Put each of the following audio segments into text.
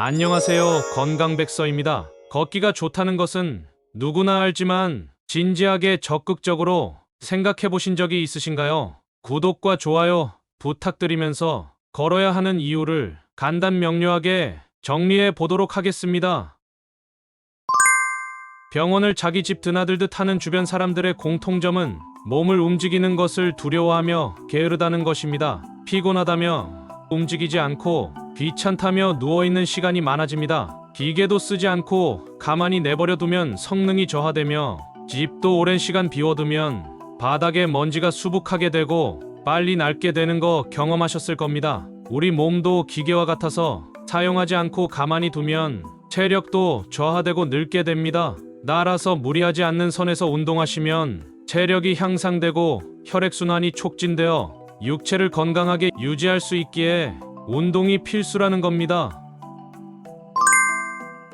안녕하세요. 건강백서입니다. 걷기가 좋다는 것은 누구나 알지만 진지하게 적극적으로 생각해 보신 적이 있으신가요? 구독과 좋아요 부탁드리면서 걸어야 하는 이유를 간단 명료하게 정리해 보도록 하겠습니다. 병원을 자기 집 드나들듯 하는 주변 사람들의 공통점은 몸을 움직이는 것을 두려워하며 게으르다는 것입니다. 피곤하다며 움직이지 않고 귀찮다며 누워있는 시간이 많아집니다. 기계도 쓰지 않고 가만히 내버려 두면 성능이 저하되며 집도 오랜 시간 비워두면 바닥에 먼지가 수북하게 되고 빨리 낡게 되는 거 경험하셨을 겁니다. 우리 몸도 기계와 같아서 사용하지 않고 가만히 두면 체력도 저하되고 늙게 됩니다. 날아서 무리하지 않는 선에서 운동하시면 체력이 향상되고 혈액순환이 촉진되어 육체를 건강하게 유지할 수 있기에 운동이 필수라는 겁니다.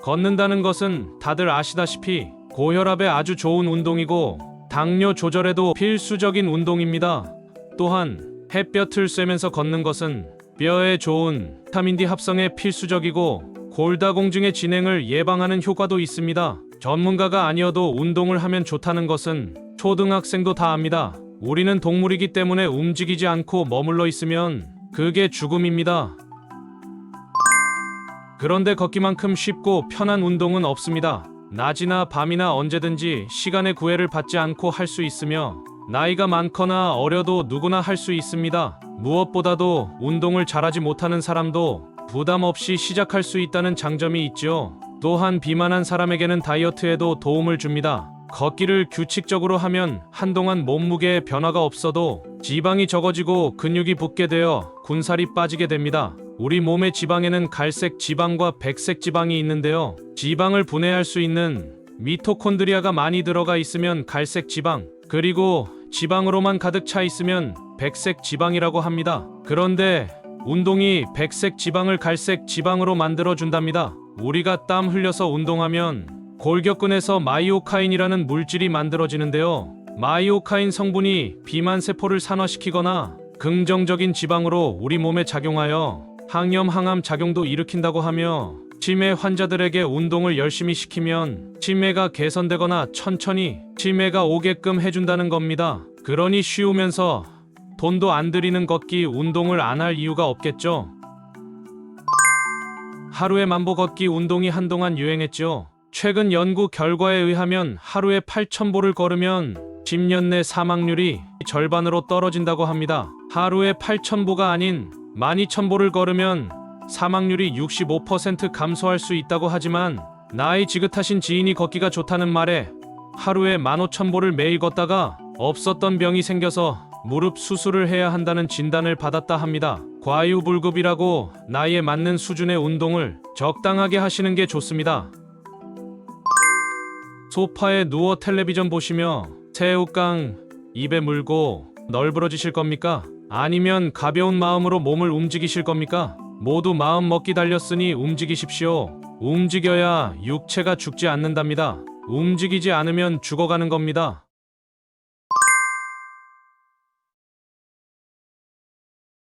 걷는다는 것은 다들 아시다시피 고혈압에 아주 좋은 운동이고 당뇨 조절에도 필수적인 운동입니다. 또한 햇볕을 쐬면서 걷는 것은 뼈에 좋은 비타민 D 합성에 필수적이고 골다공증의 진행을 예방하는 효과도 있습니다. 전문가가 아니어도 운동을 하면 좋다는 것은 초등학생도 다 압니다. 우리는 동물이기 때문에 움직이지 않고 머물러 있으면 그게 죽음입니다. 그런데 걷기만큼 쉽고 편한 운동은 없습니다. 낮이나 밤이나 언제든지 시간의 구애를 받지 않고 할 수 있으며 나이가 많거나 어려도 누구나 할 수 있습니다. 무엇보다도 운동을 잘하지 못하는 사람도 부담 없이 시작할 수 있다는 장점이 있죠. 또한 비만한 사람에게는 다이어트에도 도움을 줍니다. 걷기를 규칙적으로 하면 한동안 몸무게에 변화가 없어도 지방이 적어지고 근육이 붙게 되어 군살이 빠지게 됩니다. 우리 몸의 지방에는 갈색 지방과 백색 지방이 있는데요. 지방을 분해할 수 있는 미토콘드리아가 많이 들어가 있으면 갈색 지방, 그리고 지방으로만 가득 차 있으면 백색 지방이라고 합니다. 그런데 운동이 백색 지방을 갈색 지방으로 만들어 준답니다. 우리가 땀 흘려서 운동하면 골격근에서 마이오카인이라는 물질이 만들어지는데요. 마이오카인 성분이 비만 세포를 산화시키거나 긍정적인 지방으로 우리 몸에 작용하여 항염 항암 작용도 일으킨다고 하며 치매 환자들에게 운동을 열심히 시키면 치매가 개선되거나 천천히 치매가 오게끔 해준다는 겁니다. 그러니 쉬우면서 돈도 안 들이는 걷기 운동을 안 할 이유가 없겠죠. 하루에 만보 걷기 운동이 한동안 유행했죠. 최근 연구 결과에 의하면 하루에 8,000보를 걸으면 10년 내 사망률이 절반으로 떨어진다고 합니다. 하루에 8,000보가 아닌 12,000보를 걸으면 사망률이 65% 감소할 수 있다고 하지만 나이 지긋하신 지인이 걷기가 좋다는 말에 하루에 15,000보를 매일 걷다가 없었던 병이 생겨서 무릎 수술을 해야 한다는 진단을 받았다 합니다. 과유불급이라고 나이에 맞는 수준의 운동을 적당하게 하시는 게 좋습니다. 소파에 누워 텔레비전 보시며 새우깡 입에 물고 널브러지실 겁니까? 아니면 가벼운 마음으로 몸을 움직이실 겁니까? 모두 마음 먹기 달렸으니 움직이십시오. 움직여야 육체가 죽지 않는답니다. 움직이지 않으면 죽어가는 겁니다.